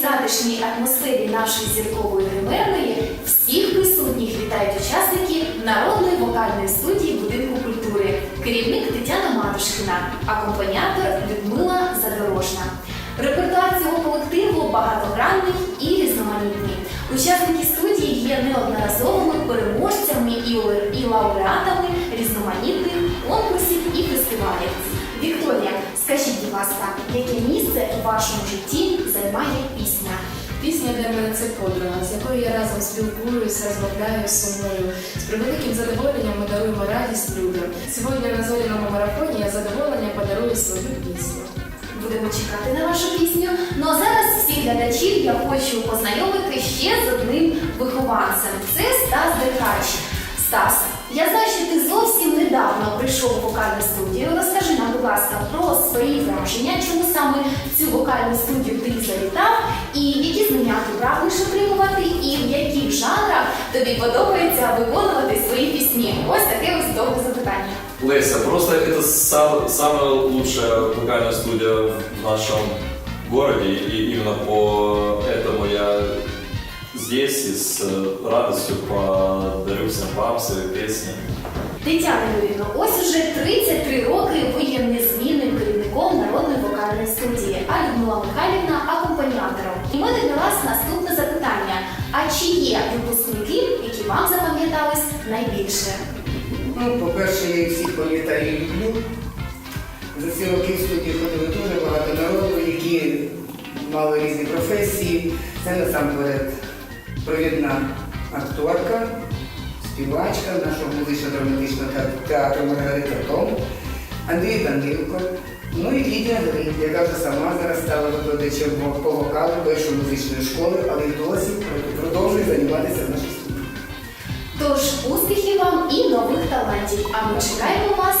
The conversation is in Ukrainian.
затишній атмосфері нашої зіркової гримерної всіх присутніх вітають учасники народної вокальної студії будинку культури, керівник Тетяна Матушкіна, акомпаніатор Людмила Задорожна. Репертуар цього колективу багатогранний і різноманітний. Учасники студії є неодноразовими переможцями і лауреатами скажіть, будь ласка, яке місце у вашому житті займає пісня? Пісня для мене це подруга, з якою я разом спілкуюся, розмовляю, сумую. З превеликим задоволенням ми даруємо радість людям. Сьогодні на зоряному марафоні я задоволення подарую свою пісню. Будемо чекати на вашу пісню. Ну а зараз всіх глядачів я хочу познайомити ще з одним вихованцем. Це Стас Деркач. Стас, я знаю, що ти зовсім недавно прийшов у вокальну студію. Розкажи будь ласка, про свої враження, чому саме в цю вокальну студію ти завітав, і які знання ти прагнеш отримувати, і в яких жанрах тобі подобається виконувати свої пісні. Ось таке ось довге запитання. Леся, просто это сам- самая лучшая вокальная студия в нашем городе, и именно по этому я здесь и с э, радостью подарю всем вам свои песни. Тетяна Юрівна, ось уже 33 роки ви є незмінним керівником народної вокальної студії, а Людмила Михайлівна акомпаніатором. І в мене для вас наступне запитання: а чи є випускники, які вам запам'ятались найбільше? Ну, по-перше, я їх всіх пам'ятаю і люблю. За ці роки в студії ходили дуже багато народу, які мали різні професії. Це насамперед провідна акторка, співачка нашого музично-драматичного театру Маргарита Том, Андрій Данилко, ну і Лідія Грин, яка вже сама зараз стала викладачем по вокалу першої музичної школи, але й досі продовжує займатися в нашій студії. Тож успіхів вам і нових талантів! А ми чекаємо вас